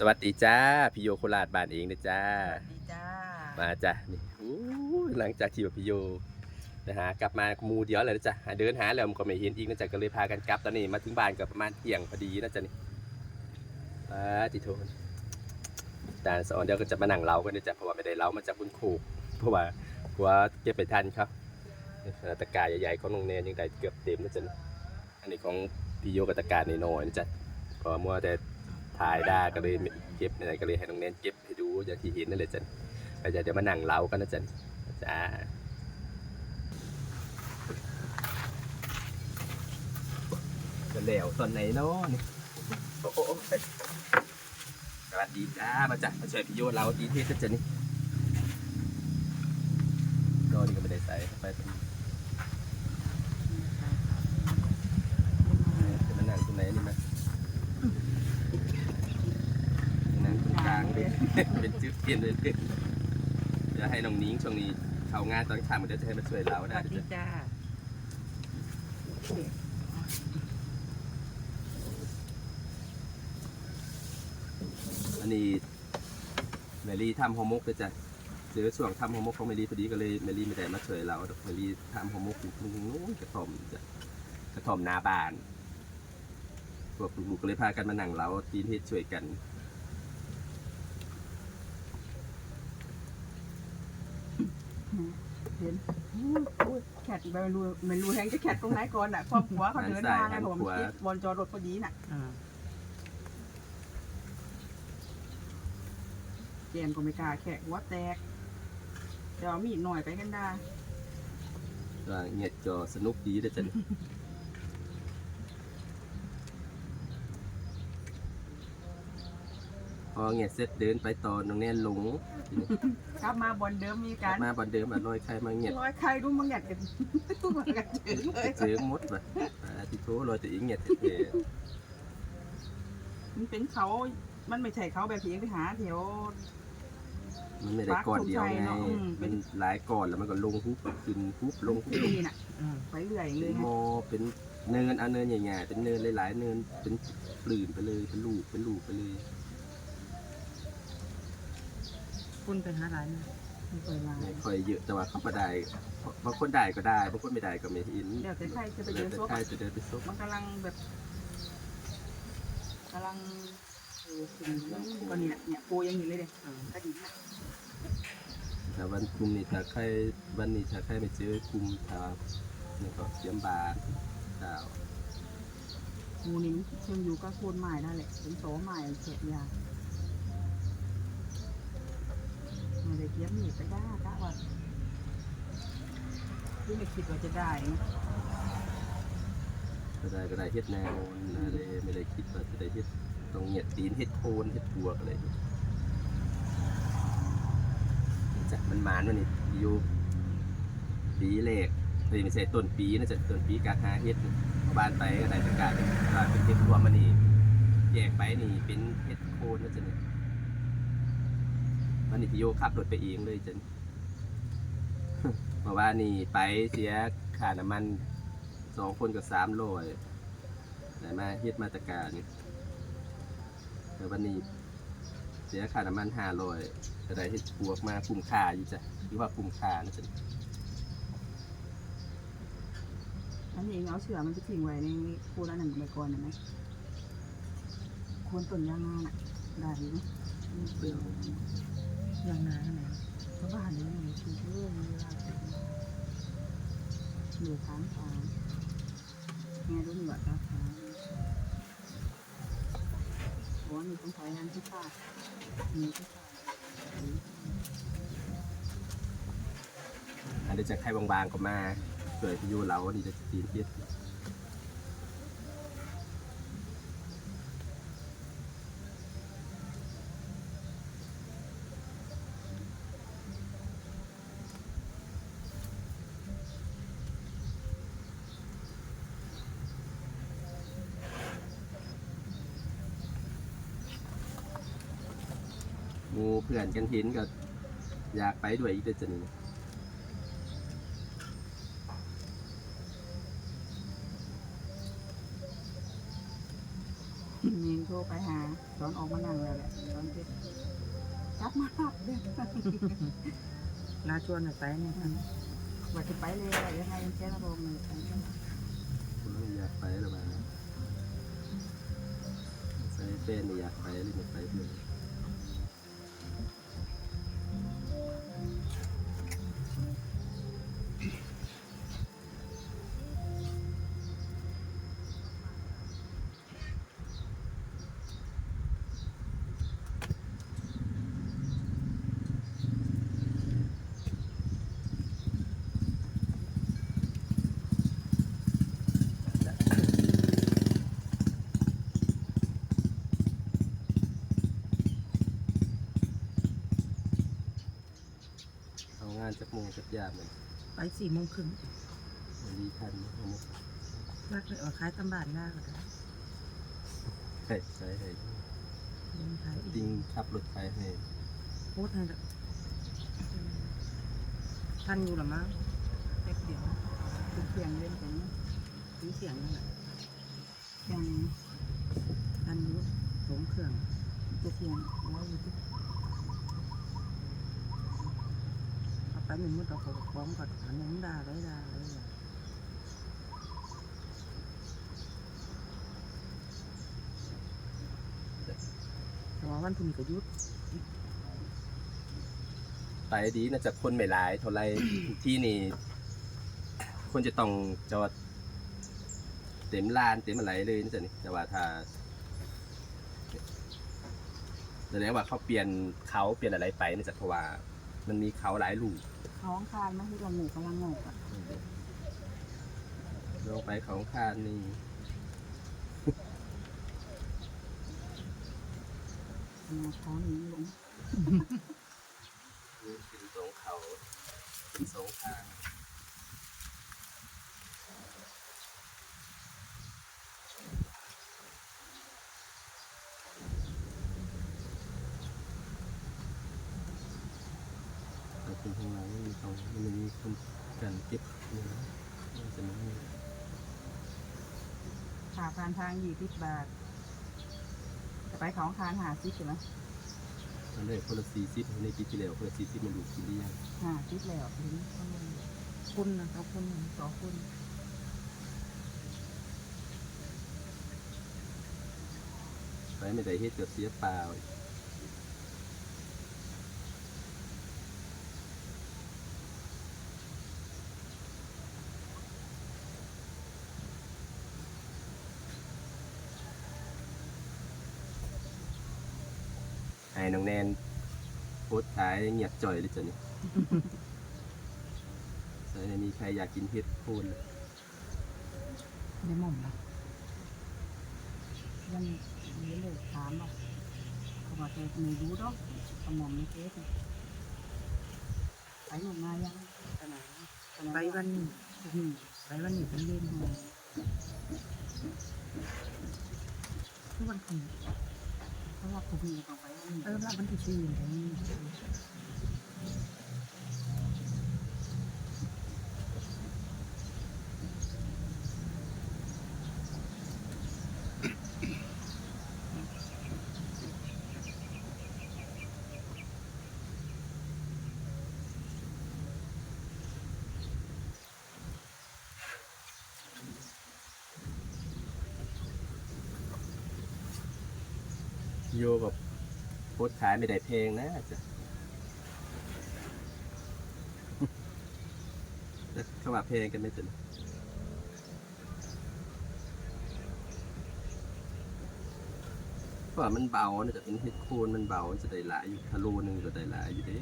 สวัสดีจ้าพี่โยโคราชบ้านเองนะจ้าสวัสดีจ้ามาจ้ะนี่อู้หลังจากที่ว่าพี่โยนะฮะกลับมาหมูเดียวเลยนะจ๊ะหาเดินหาแล้วมันก็ไม่เห็นอีกนะจ๊ะก็เลยพากันกลับตอนนี้มาถึงบ้านก็ประมาณเที่ยงพอดีนะจ๊ะนี่ป้าติโทนจานสอนเดี๋ยวก็จะมานั่งเล้ากันนะจ๊ะเพราะว่าไม่ได้เล้ามาจากคุณครูเพราะว่ากลัวเก็บไปทันครับตะกร้ารใหญ่ๆของโรงเรียนยังได้เกือบเต็มนะจ๊ะนี่อันนี้ของพี่โยกับตะกร้ารน้อยๆนะจ๊ะก็มัวแต่ ถ่ายได้ก็เลยเก็บอะไรก็เลยให้น้องเนนเก็บให้ดูอย่างที่เห็นนั่นเลยจ๊ะก็จะเดี๋ยวมานั่งเล้ากันนะจ๊ะจ้าจะเหลวตอนไหนเนาะนี่โอ้โหสวัสดีจ้ามาจ้ะมาช่วยพี่โยเราดีเทศนะจ๊ะนี่ก็นี่ก็ไม่ได้ใส่ไปเป็นจะมานั่งตรงไหนนี่มานั่งตรงกลางเลย เป็นจุดเปลี่ยนเลยเดี๋ยวให้น้องนิ้งช่วงนี้เข้างานตอนค่ำเดี๋ยวจะให้มาช่วยเราสได้วัสดีเดี๋ยวจะจ้าอันนี้เมลี่ทำฮอร์โมกเลยจ้ะเจอช่วงทำฮอร์โมกของเมลี่พอดีก็เลยเมลี่ไม่ได้มาช่วยเราเมลี่ทำฮอร์โมกอยู่ตรงนู้นกระท่อมจ้ะกระท่อมหนาบานพวกลูกๆก็เลยพากันมานั่งเราทีนเฮ็ดช่วยกัน เห็นอู้แคทไม่รู้ไม่รู้แฮงจะแคทตรงไหนก่อนอะครอบครัวเขาเดินทางไงผมคิดบอลจอรถพอดีน่ะเกมก็ไม่กล้าแขกหัวแตกเดี๋ยวเอามีดหน่อยไปกันได้ ว่าเงียบก็สนุกดีเลยจ้ะนี่ พอเงียบเสร็จเดินไปต่อน้องแน่นหลงกลับมาบอลเดิมมีกลักาบรมาบอนเดิมอะลอยใครมาเงียบร้อยใครรู้มึงอยากกันตุ้มกันเฉยเลยเจอหมดว่ะอ่าที่โทรลอยตัวเองเงียบเท่มันเป็นเขา มันไม่ใช่เขาแบบที่เองไปหาแถวๆมันไม่ได้ก่อนเดียวไงปักธงชัยเนอะอืมเป็มันนหลายก่อนแล้วมันก็ลงฮุบขึ้นฮุบลงฮุบดีน่ะไปเรื่อยเลเป็ยนนะโมเป็นเนินเอาเนินใหญ่ๆเป็นเนินหลายๆเนินเป็นปลื่นไปเลยเป็นลูกเป็นลูกไปเลย คุณเป็นหาร้านไม่เคยมาไม่ค่อยเยอะแต่ว่าเขาก็ได้บางคนได้ก็ได้บางคนไม่ได้ก็ไม่เห็นเดี๋ยวแต่ใครจะไปแล้เดิวนแต่ซบใครจะเดินไปซบมันกำลังแบบกำลังปูขึ้นก็นี่แหละเนี่ยปูยังอยู่เลยเด็กกระดิ่งน่ะแต่วันกลุ่มนี้ถ้าใครวันนี้ถ้าใครไม่เจอกลุ่มทางนี่ก็เสียมบาทดาวปูนี้เชื่อมอยู่ก็โคนไม้ได้แหละเป็นโสไม้เฉดยา ไม่ได้เทียบมีไปได้กะว่าที่ไม่คิดว่าจะได้นะก็ได้ก็ได้เฮ็ดแนวอะไรไม่ได้คิดว่าจะได้เฮ็ดต้องเหยียดตีนเฮ็ดโคนเฮ็ดปวกอะไรนี่จ้ะมันมานวันนี้อยู่ปีแรกเฮ้ยไม่ใช่ต้นปีนะจะต้นปีกาหาเฮ็ดเอาบ้านไปก็ได้แต่การเป็นกลายเป็นเฮ็ดรวมมานี่แยกไปนี่เป็นเฮ็ดโคนนะจ๊ะนี่ย วันนี้พี่โยขับรถไปเองเลยจ้ะนี่เมื่อวานนี่ไปเสียค่าน้ำมันสองคนกับสามร้อยแต่มาเฮ็ดมาตรการแต่วันนี้เสียค่าน้ำมันห้าร้อยจะได้เฮ็ดบวกมาคุ้มค่าอยู่จ้ะหรือว่าคุ้มค่านะจ๊ะอันนี้เองเอาเสือมันไปทิ้งไว้ในคูละหนึ่งใบก่อนเห็นไหมโคนต้นยางนาน่ะได้อยู่นะเดี๋ย วยางนาไหนชาวบ้านนี่มีคือเรื่องมีเวลาเหลือทางทางแง่รู้หนวดครับทางโอ้มีต้องใช้งานที่ป้ามีที่ป้าอันเดี๋ยวจะใครบางๆก็มาสวยพี่โยเรานี่จะตีนเฮ็ มูเพื่อนกันเห็นก็อยากไปด้วยอีกเด้อจ้ะนี่มีโทรไปหาตอนออกมานั่งแล้วแหละตอนเจ็บจับมาหักเด้อน่าชวนไปเนี่ยว่าจะไปเลยว่ายังไงยังแค่ระบบเลยไปกันคุณต้องอยากไปหรือเปล่าใส่เป็นอยากไปหรือไม่ไปเลย ยามเลยไปสี่โมงครึ่งวันนี้ทันเอาหมดรักเลยออกขายตำบานหน้าก็ได้ใช่ใช่ให้เดินขายอีก ติงขับรถไปให้โคตรให้ละทันอยู่หรอมั้งแป๊บเดียวเป็นเสียงเล่นกันนะมีเสียงนั่นแหละยังทันอยู่สมเครื่องจะเสียงแล้วอยู่ที่ เอาไปมันมุดเอาของพร้อมกับอันนั้นด่าได้ด่าได้ด่าแต่ว่าวันพรุ่งนี้ก็หยุดไปดีน่าจะคนไม่หลายเท่าไร ที่นี่คนจะต้องจอดเต็มลานเต็มอะไรเลยนะจ๊ะนี่แต่ว่าถ้าแสดงว่าเขาเปลี่ยนเขาเปลี่ยนอะไรไปนะจ๊ะเพราะว่า มันมีเขาหลายลูกท้องคานไหมที่เราหมูกำลังงอกอะลงไปของคานนี่เอาท้องนี้ลงเป็นสองเขาเป็นสองคาน แต่คนข้างหลังไม่มีเขามันไม่มีคนกันเก็บเนื้อมันจะไม่มีขาผ่านทางยี่สิบบาทจะไปของคานหาซิใช่ไหมตอนแรกคนละสี่สิบในปีที่แล้วคนละสี่สิบมันดูกินได้ยังหาซิแล้วถึงเขาลงคุณนะเขาคุณนะสองคนไปไม่ได้เฮ็ดกับเสียเปล่า ให้น้องแนนโพสต์ขายเงียบจ่อยเลยจ้ะนี่ ใส่ในมีใครอยากกินเฮ็ดโคนเลยในหม่อมนะยังมีเลยถามว่าเขาบอกจะไม่รู้ดอกสมองไม่เจ๊ไปหนุนมายังขนาดไปวันนี้อืมไปวันนี้เป็นเล่นหมทุกวันคุณ เพราะว่าผมมีต่อไปว่ามีเออรับวันจะชื่อย่างนี้ โยแบบโพสขายไม่ได้เพลงนะจ้ะเขาว่าเพลงกันไม่ถึงเพราะว่ามันเบาเนี่ยจะเป็นเฮ็ดโคนมันเบาจะได้หลายอยู่ทะโลนึงก็ได้หลายอยู่เด้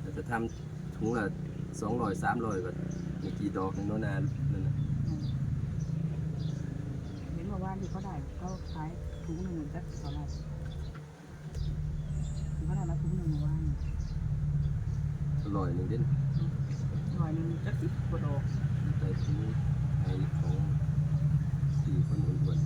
แต่จะทำถุงละสองร้อยสามร้อยก็มีกี่ดอกในโนนนานั่นนะ เห็นว่าว่า ที่เขาได้เขาขายถุงหนึ่งจักเท่าไหร่ที่เขาได้มาถุงหนึ่งว่าอร่อยหนึ่งเด่นหน่อยหนึ่งจักสิบกว่าดอกใจถุงไอ้ของสี่คนอ้วน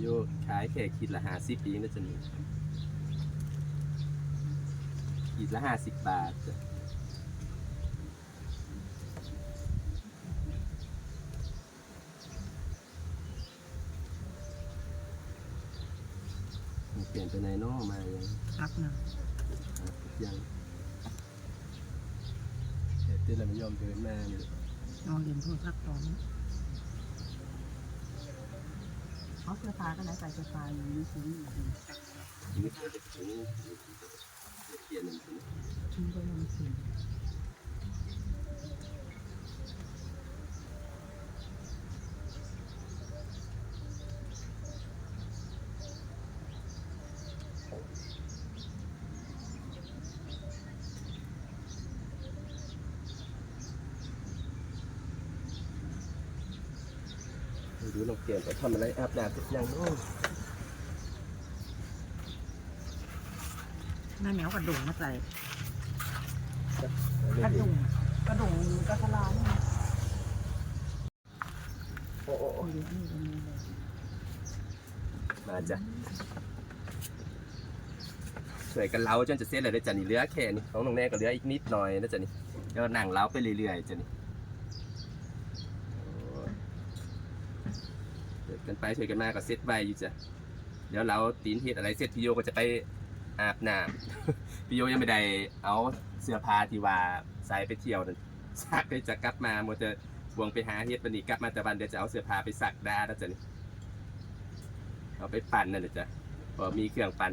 โยขายแค่ขีดละห้าสิบปีนะจ๊ะนี่ขีดละห้าสิบบาทจ้ะมันเปลี่ยนไปไหนเนอกมายังพักหนึ่งครับยังแต่ที่เราไม่ยอมเดินมาเนี่ย นอนเรียนโทรศัพท์ตอนนี้ เสื้อผ้าก็ได้ใส่เสื้อผ้าอยู่ในซุ้มอยู่ดีนี่คือจะถึงเปลี่ยนหนึ่งถึงทิ้งไปยังสิ ดูน้องเปลี่ยนไปทำอะไรอาบน้ำทุกอย่างโอ้ยแม่แมวกระดุงมาใส่กระดุงกระดุงกระทะลาเนี่ยโอ้โอ้โอ้ยนี่ก็มีเลยมาจ้ะช่วยกันเล้าจนจะเสร็จเลยเด้อจ้ะนี่เหลือแค่นี้ของน้องแน่ก็เหลืออีกนิดหน่อยนะจ้ะนี่ก็นั่งเล้าไปเรื่อยๆจ้ะนี่โอ้ยช่วย กันไปช่วยกันมาก็เสร็จไว้อยู่จ้ะเดี๋ยวเราตีนเฮ็ดอะไรเสร็จพี่โยก็จะไปอาบน้ำพี่โยยังไม่ได้เอาเสื้อผ้าที่ว่าใส่ไปเที่ยวนั่นซักเลยจะกลับมาโมจะบวงไปหาเฮ็ดวันนี้กลับมาแต่วันเดี๋ยวจะเอาเสื้อผ้าไปซักดาแล้วจ้ะนี่เอาไปปั่นนั่นแหละจ้ะพอมีเครื่องปั่น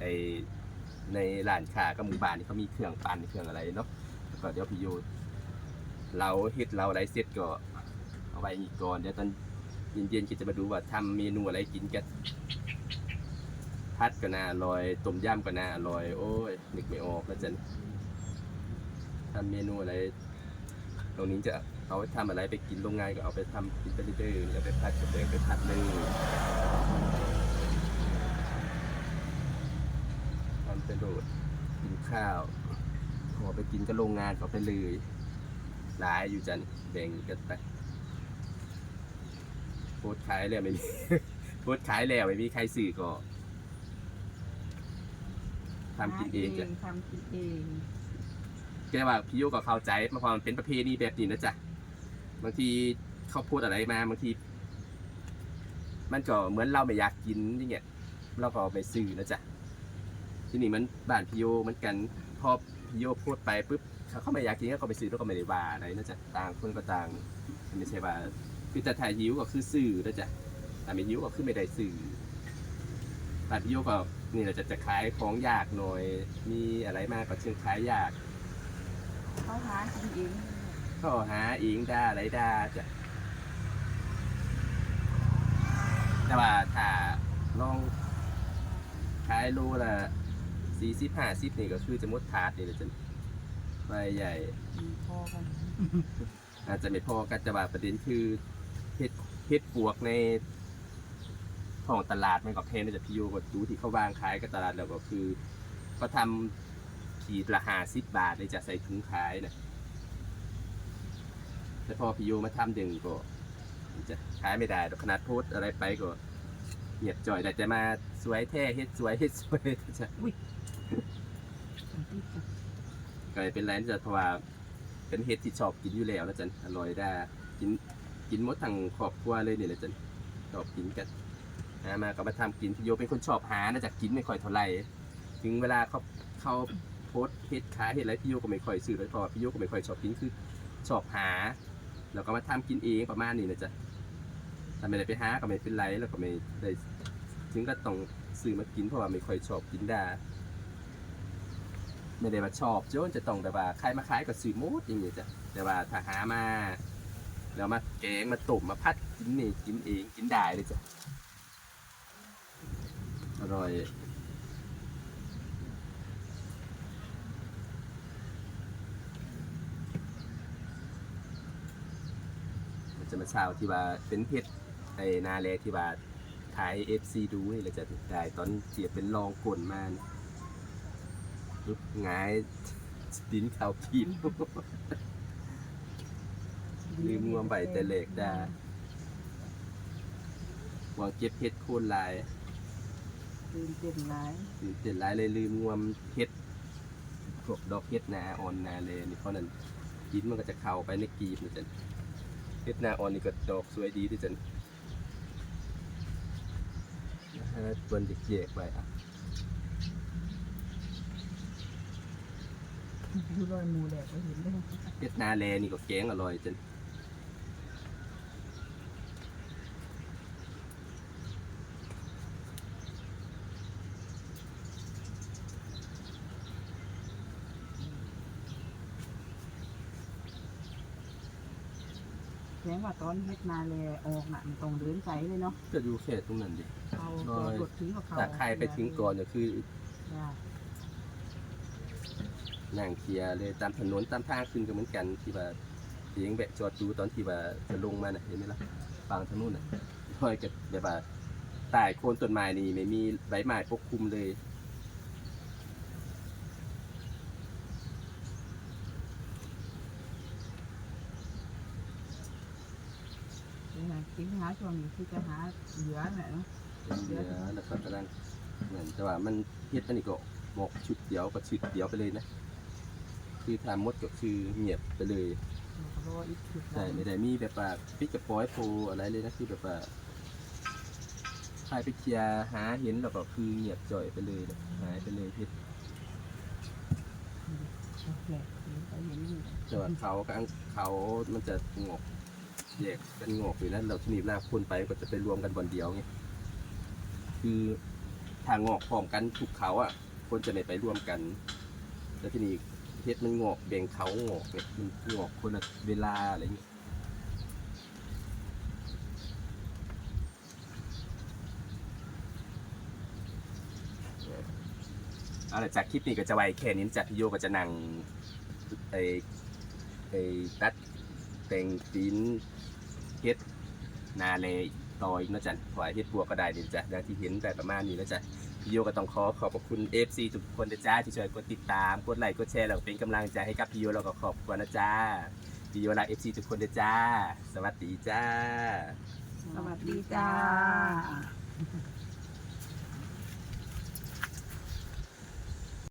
ไอในร้านค้ากับหมู่บ้านนี่เขามีเครื่องปั่นเครื่องอะไรเนาะแล้วก็เดี๋ยวพี่โยเราเฮ็ดเราอะไรเสร็จก็เอาไว้นี่ก่อนเดี๋ยวตอน เย็นๆก็จะมาดูว่าทำเมนูอะไรกินกันพัดก็น่าอร่อยต้มยำก็น่าอร่อยโอ้ยนึกไม่ออกแล้วจ้ะทำเมนูอะไร ตรงนี้จะเอาไปทำอะไรไปกินโรงงานก็เอาไปทำกินไปเรื่อยๆเอาไปพัดกับแดงไปพัดเลยทำเป็นโดดกินข้าวขอไปกินก็โรงงานก็ไปเลยหลายอยู่จันแบ่งกันไป โพสต์ขายแล้วไม่มี โพสต์ขายแล้วไม่มีใครสื่อก็ทำกินเองจ้ะทำกินเองแกว่าพี่โยก็เข้าใจมาพอมันเป็นประเพณีแบบนี้นะจ๊ะบางทีเขาพูดอะไรมาบางที มันก็เหมือนเราไม่อยากกินอย่างเงี้ยเราก็ไปซื้อนะจ๊ะที่นี่มันบ้านพี่โยเหมือนกันพอพี่โยพูดไปปุ๊บเขาเขาไม่อยากกินก็ไปซื้อแล้วก็ไม่ได้ว่าอะไรนะจ๊ะต่างคนก็ต่างไม่ใช่ว่า คือแต่ถ่ายหิวก็คือซื้อนะจ๊ะแต่ไม่หิวก็คือไม่ได้ซื้อบ้านพี่โยก็นี่เราจะจะขายของยากหน่อย มีอะไรมากก็เชิงขายยาก เขาหากินเองก็หาเองได้อะไรได้จ้ะแต่ว่าถ้าลองขายโลละสี่สิบห้าสิบนี่ก็คือจะหมดถาดนี่แหละจ้ะใบใหญ่ พอกันอาจจะไม่พอกันแต่ว่าประเด็นคือ เพชรเพชรปวกในท้องตลาดมันก็แพงนะจ๊ะพี่โยก็ดูที่เขาวางขายกับตลาดแล้วก็คือเขาทำขีดละห้าสิบบาทเลยจะใส่ถุงขายนะแต่พอพี่โยมาทำดึงก็จะขายไม่ได้ดอกขนาดโพสต์อะไรไปก็เงียบจ่อยแต่จะมาสวยแท้เฮ็ดสวยเฮ็ดสวยจะก็เลยเป็นไรนะจะเพราะว่าเป็นเฮ็ดที่ชอบกินอยู่แล้วนะจันอร่อยได้กิน กินหมดทั้งครอบครัวเลยนี่แหละจันชอบกินกันหามาก็มาทำกินพี่โยเป็นคนชอบหานะจากกินไม่ค่อยเท่าไหร่ถึงเวลาเขาเขาโพสต์เฮ็ดขายเฮ็ดอะไรพี่โยก็ไม่ค่อยซื้อเลยเพราะว่าพี่โยก็ไม่ค่อยชอบกินคือชอบหา แล้วก็มาทำกินเองประมาณนี้นะจ๊ะถ้าไม่ได้ไปหาก็ไม่เป็นไรแล้วก็ไม่ได้ถึงก็ต้องซื้อมากินเพราะว่าไม่ค่อยชอบกินดาไม่ได้ว่าชอบโจนจะต้องแต่ว่าใครมาขายก็ซื้อหมดอย่างเงี้ยจ้ะแต่ว่าถ้าหามา แล้วมาแกงมาต้มมาพัดกินนี่กินเองกินได้เลยจ้ะอร่อยมันจะมาเช้าที่ว่าเป็นเพชรไอ้นาแลที่ว่าขายเอฟซีดูนี่แหละจะได้ตอนเสียเป็นรองกลมานะลุกหงายดินเขาขีด ลืมงวมใบแต่เหล็กได้โหวางเก็บเฮ็ดโคนหลายตื่นเต้นหลายตื่นเต้นหลายเลยลืมงวมเฮ็ดพวกดอกเฮ็ดนาอ่อนนาเลยนี่เพราะนั้นกินมันก็จะเข้าไปในกีบนี่จันเฮ็ดนาอ่อนนี่ก็ดอกสวยดีด้วยจันนะฮะตัวเด็กแยกไปอะดูรอยหมูแหลกไปเห็นเลยเฮ็ดนาแลนี่ก็แกงอร่อยจัน แสดงว่า ตอนเฮ็ดนาแลออกน่ะมันต้องเดินไสเลยเนาะก็ดูแค่ตรงนั้นดิเขาตัวรถถึงกับเขาถ้าใครไปถึงก่อนก็คือจ้ะนั่งเคลียร์เลยตามถนนตามทางขึ้นก็เหมือนกันที่ว่าเสียงแบะจอดดูตอนที่ว่าจะลงมาน่ะเห็นไหมล่ะฝั่งทางนู้นน่ะห้อยกับแบบว่าใต้โคนต้นไม้นี่ไม่มีใบไม้ปกคลุมเลย นี่ไงกินหาช่วงนี้คือจะหาเหลือแหละเนาะเป็นเหลือแล้วก็กำลังเหมือนแต่ว่ามันเฮ็ดอันนี้ก็หมกชุดเดียวก็ชุดเดียวไปเลยนะ คือทำมดก็คือเงียบไปเลยเพราะว่าอีกจุดใช่ไม่ได้มีแบบว่าปิกกับปอยโฟอะไรเลยนะคือแบบว่าใครไปเคลียร์หาเห็นแล้วก็คือเงียบจ่อยไปเลยนะหายไปเลยเฮ็ดแหลกไปเห็นอยู่แต่ว่าเขากับอังเขามันจะงอก แยกกันงอกอยู่แล้วเราทีนี้หน้าคนไปก็จะไปรวมกันบนเดียวไงคือทางงอกพร้อมกันทุกเขาอะ คนจะไม่ไปร่วมกัน แล้วทีนี้เฮ็ดมันงอกแบ่งเขางอกเนี่ยมันงอกคนละเวลาอะไรอย่างเงี้ยเอาละจากคลิปนี้ก็จะไวแค่นี้จากพี่โยก็จะนั่งไอ้ไอ้ตัดแต่งตีน เฮ็ดนาเลยต่อยนะจ๊ะถวายเฮ็ดบัวก็ได้ดีจ้ะดังที่เห็นแต่ประมาณนี้นะจ๊ะพี่โยก็ต้องขอขอบคุณ FC ทุกคนนะจ้าที่ช่วยกดติดตามกดไลค์กดแชร์แล้วเป็นกำลังใจให้กับพี่โยเราก็ขอบคุณนะจ๊ะพี่โยรัก FC ทุกคนนะจ้าสวัสดีจ้า สวัสดีจ้า